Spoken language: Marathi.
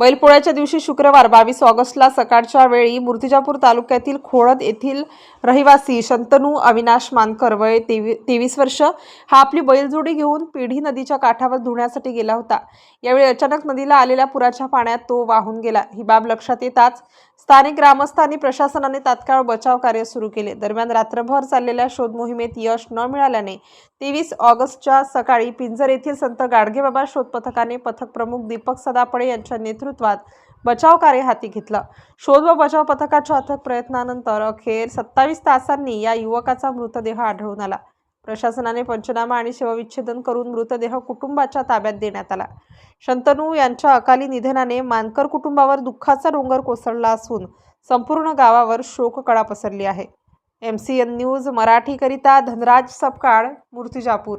बैलपोळ्याच्या दिवशी शुक्रवार बावीस ऑगस्टला सकाळच्या वेळी मूर्तिजापूर तालुक्यातील खोळद येथील रहिवासी शंतनू अविनाश मानकर वय तेवी तेवीस वर्ष हा आपली बैलजोडी घेऊन पिढी नदीच्या काठावर धुण्यासाठी गेला होता. यावेळी अचानक नदीला आलेल्या पुराच्या पाण्यात तो वाहून गेला. ही बाब लक्षात येताच स्थानिक ग्रामस्थांनी प्रशासनाने तात्काळ बचाव कार्य सुरू केले. दरम्यान रात्रभर चाललेल्या शोध मोहिमेत यश न मिळाल्याने तेवीस ऑगस्टच्या सकाळी पिंजर येथील संत गाडगेबाबा शोध पथकाने पथक प्रमुख दीपक सदापडे यांच्या नेतृत्व नेतृत्वात बचाव कार्य हाती घेतलं. शोध व बचाव पथकाच्या अथक प्रयत्नानंतर अखेर सत्तावीस तासांनी या युवकाचा मृतदेह आढळून आला. प्रशासनाने पंचनामा आणि शवविच्छेदन करून मृतदेह कुटुंबाच्या ताब्यात देण्यात आला. शंतनू यांच्या अकाली निधनाने मानकर कुटुंबावर दुःखाचा डोंगर कोसळला असून संपूर्ण गावावर शोककळा पसरली आहे. एम सी एन न्यूज मराठीकरिता धनराज सपकाळ मूर्तिजापूर.